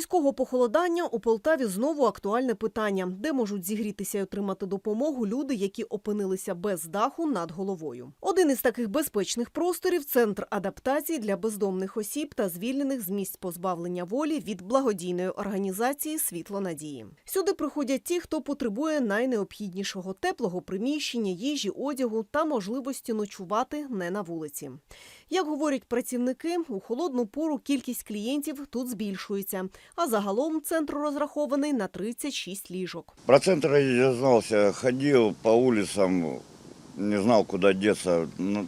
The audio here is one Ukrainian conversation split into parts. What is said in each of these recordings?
різкого похолодання у Полтаві знову актуальне питання, де можуть зігрітися і отримати допомогу люди, які опинилися без даху над головою. Один із таких безпечних просторів центр адаптації для бездомних осіб та звільнених з місць позбавлення волі від благодійної організації Світло надії. Сюди приходять ті, хто потребує найнеобхіднішого теплого приміщення, їжі, одягу та можливості ночувати не на вулиці. Як говорять працівники, у холодну пору кількість клієнтів тут збільшується, а загалом центр розрахований на 36 ліжок. Про центр я знался, ходил по улицам, не знал, куда деться. Ну,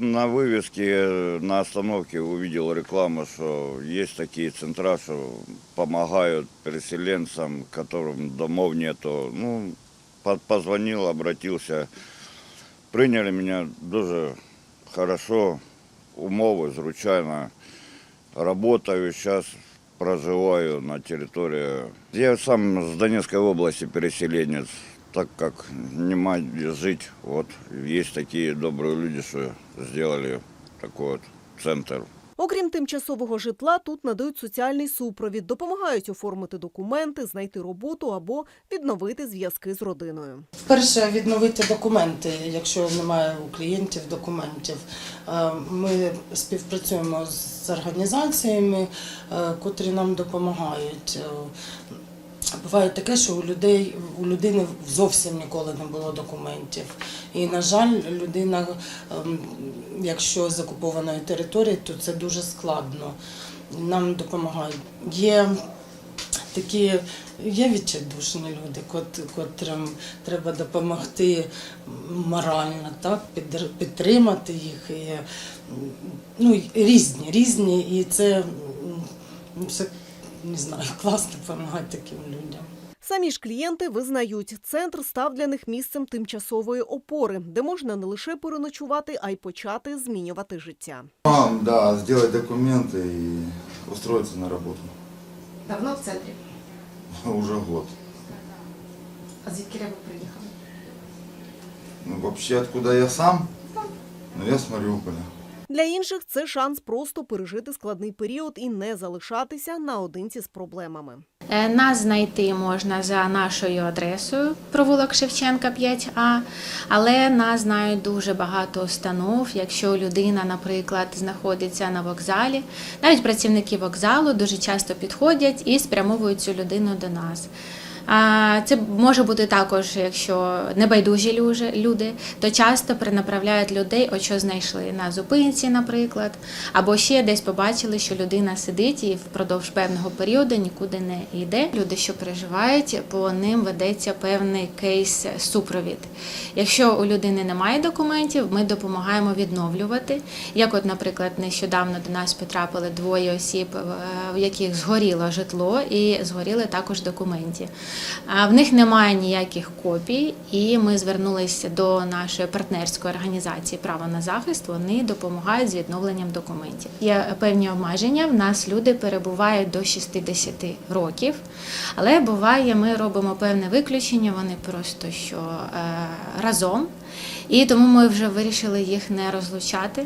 На вывеске, на остановке увидел рекламу, что есть такие центра, что помогают переселенцам, которым домов нету. Ну, по- позвонил, обратился. Приняли меня дуже хорошо, умови, звичайно. Работаю сейчас, проживаю на территории. Я сам с Донецкой области переселенец, так как нема где жить. Вот есть такие добрые люди, что сделали такой вот центр. Окрім тимчасового житла, тут надають соціальний супровід, допомагають оформити документи, знайти роботу або відновити зв'язки з родиною. Перше відновити документи, якщо немає у клієнтів документів. Е, Ми співпрацюємо з організаціями, е, котрі нам допомагають. Буває таке, що у людей у людини зовсім ніколи не було документів. І, на жаль, людина, ем, якщо з окупованої території, то це дуже складно. Нам допомагають. Є такі є відчайдушні люди, кот- котрим треба допомогти морально, так, підтримати їх. І, ну, різні, різні, і це, це не знаю, класно допомагати таким людям. Самі ж клієнти визнають, центр став для них місцем тимчасової опори, де можна не лише переночувати, а й почати змінювати життя. А, да, сделать документы и устроиться на работу. Давно в центрі? Уже год. А звідки ви приїхали? Ну, вообще, откуда я сам? Ну, я с Мариуполя. Для інших це шанс просто пережити складний період і не залишатися наодинці з проблемами. Е, Нас знайти можна за нашою адресою провулок Шевченка 5А, але нас знають дуже багато установ. Якщо людина, наприклад, знаходиться на вокзалі, навіть працівники вокзалу дуже часто підходять і спрямовують цю людину до нас. А Це може бути також, якщо небайдужі люди, то часто перенаправляють людей, от що знайшли на зупинці, наприклад, або ще десь побачили, що людина сидить і впродовж певного періоду нікуди не йде. Люди, що переживають, по ним ведеться певний кейс супровід. Якщо у людини немає документів, ми допомагаємо відновлювати. Як, от, наприклад, нещодавно до нас потрапили двоє осіб, в яких згоріло житло і згоріли також документи. В них немає ніяких копій, і ми звернулися до нашої партнерської організації Право на захист. Вони допомагають з відновленням документів. Є певні обмеження. В нас люди перебувають до 60 років, але буває, ми робимо певне виключення. Вони просто що е, разом, і тому ми вже вирішили їх не розлучати.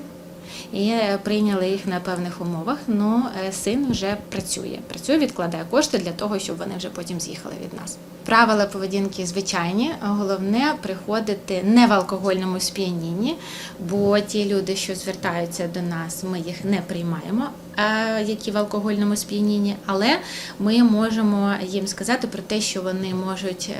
І е, прийняли їх на певних умовах. Ну син вже працює. Працює, відкладає кошти для того, щоб вони вже потім з'їхали від нас. Правила поведінки звичайні. Головне приходити не в алкогольному сп'янінні, бо ті люди, що звертаються до нас, ми їх не приймаємо, е, які в алкогольному сп'янінні, але ми можемо їм сказати про те, що вони можуть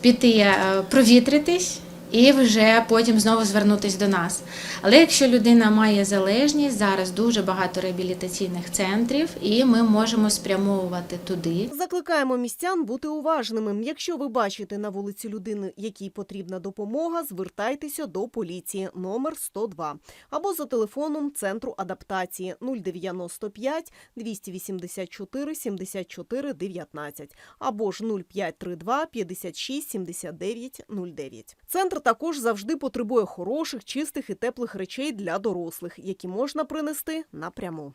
піти провітритись. І вже потім знову звернутися до нас. Але якщо людина має залежність, зараз дуже багато реабілітаційних центрів, і ми можемо спрямовувати туди. Закликаємо містян бути уважними. Якщо ви бачите на вулиці людини, якій потрібна допомога, звертайтеся до поліції номер 102 або за телефоном центру адаптації 095 284 74 19 або ж 0532 56 79 09. Центр також завжди потребує хороших, чистих і теплих речей для дорослих, які можна принести напряму.